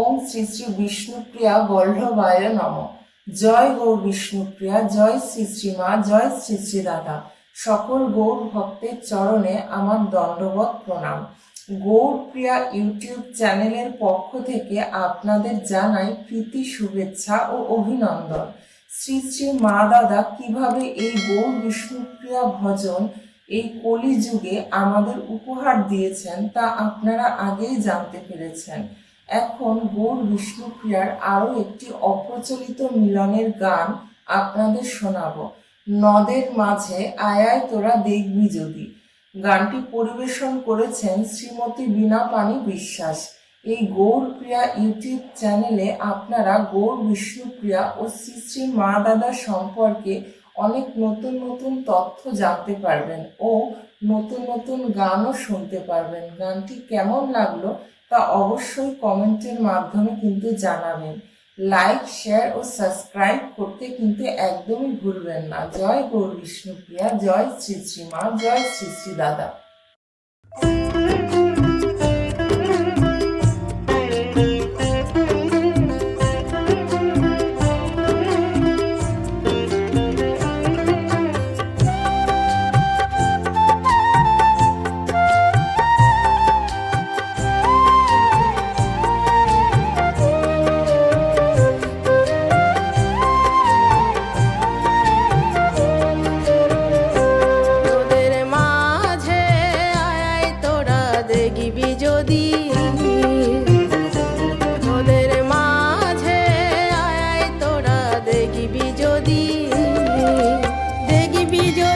ওম শ্রী শ্রী বিষ্ণুপ্রিয়া বল্লভায় নম। জয় গৌর বিষ্ণুপ্রিয়া জয় শ্রী শ্রী মা, জয় শ্রী শ্রী দাদা। সকল গৌর ভক্তের চরণে আমার দণ্ডবত প্রণাম। গৌরপ্রিয়া ইউটিউব চ্যানেলের পক্ষ থেকে আপনাদের জানাই প্রীতি, শুভেচ্ছা ও অভিনন্দন। শ্রী শ্রী মা দাদা, কীভাবে এই গৌর বিষ্ণুপ্রিয়া ভজন এই কলিযুগে আমাদের উপহার দিয়েছেন তা আপনারা আগেই জানতে পেরেছেন। এখন গৌর বিষ্ণুপ্রিয়ার আরও একটি অপ্রচলিত মিলনের গান আপনাদের শোনাবো। নদের মাঝে আয়ায় তোরা দেখবি যদি। গানটি পরিবেশন করেছেন শ্রীমতী বীণা পানি বিশ্বাস। এই গৌরপ্রিয়া ইউটিউব চ্যানেলে আপনারা গৌর বিষ্ণুপ্রিয়া ও শ্রী শ্রী মা দাদা সম্পর্কে অনেক নতুন নতুন তথ্য জানতে পারবেন ও নতুন নতুন গানও শুনতে পারবেন। গানটি কেমন লাগল তা অবশ্যই কমেন্টের মাধ্যমে কিন্তু জানাবেন। লাইক শেয়ার ও সাবস্ক্রাইব করতে কিন্তু একদমই ভুলবেন না। জয় গৌর বিষ্ণুপ্রিয়া, জয় শ্রী শ্রীমা জয় শ্রী শ্রী দাদা। pillo